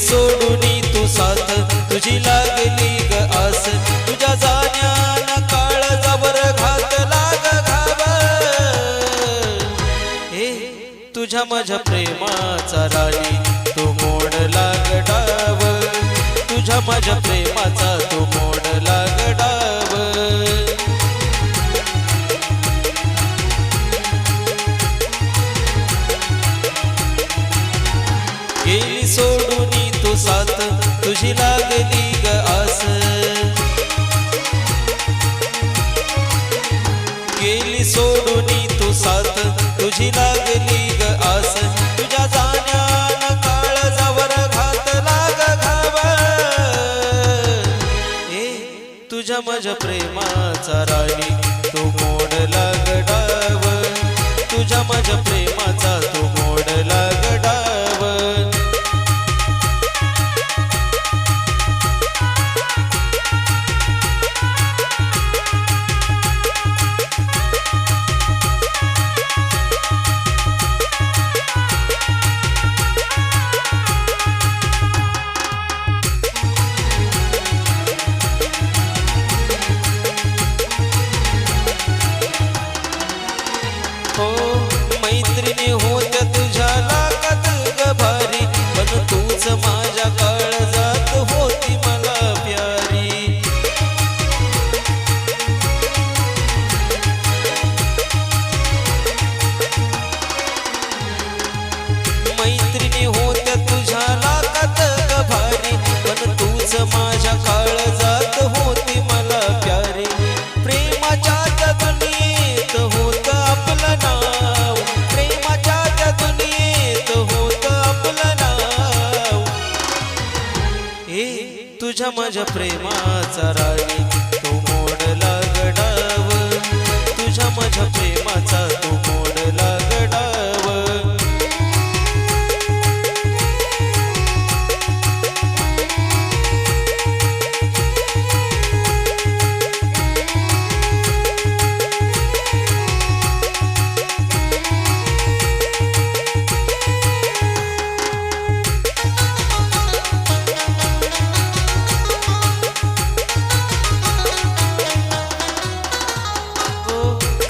सोडून तू साथ. तुझी लागली ग आस. तुझ्या जाण्यान काळ जबर घात लाग घाव हे तुझ्या माझ्या प्रेमाचा राणी तू मोड लागडाव. तुझ्या माझ्या प्रेमाचा तू मोड लागडाव. तुझी लागली ग आस. गेली सोडून तू साथ तुझी लागली ग आस. तुझ्या जाण्यान काळ जावर घातला लाग घाव. ए तुझ्या माझ्या प्रेमाचा राणी तू मोड लागडाव तुझ्या माझ्या प्रेमाचा राणी तो मोडला गडाव तुझ्या माझ्या प्रेमाचा तो मोड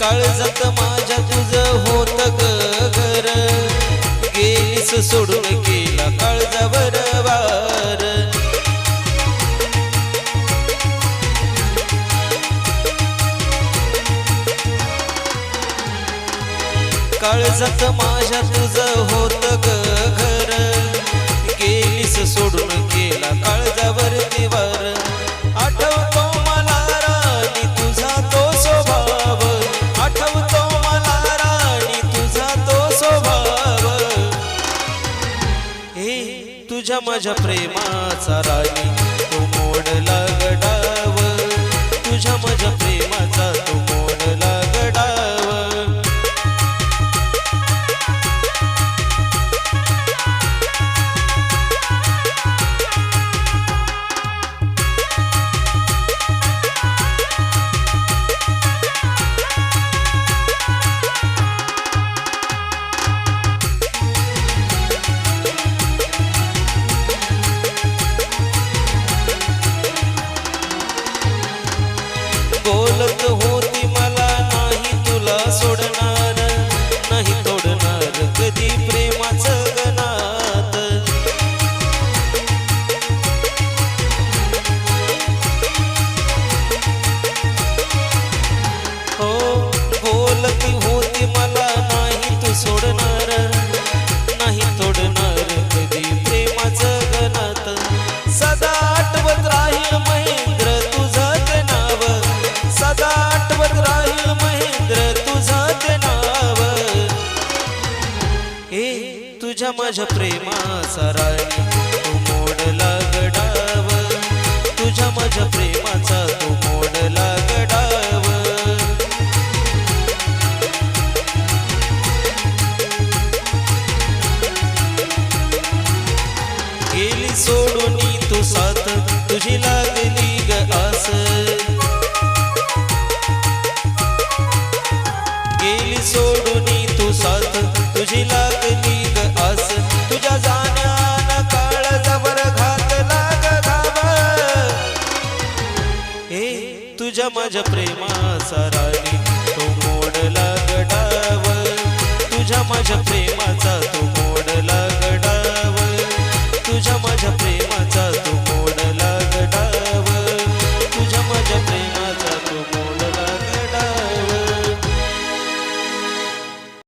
काळजात माझ्या तुझं होत ग घर. गेलीस सोडून गेला काळजावर वार. काळजात माझ्या तुझं होत घर. तुझ्या माझ्या प्रेमाचा राणी तो मोडला गडाव तुझ्या माझ्या प्रेमाचा तो माझ्या प्रेमाचा राणी तू मोड लागडाव तुझ्या माझ्या प्रेमाचा तू मोड तुझ्या माझ्या प्रेमा साराने तो मोडला गडावर तुझ्या माझ्या प्रेमाचा तो मोडला गडावर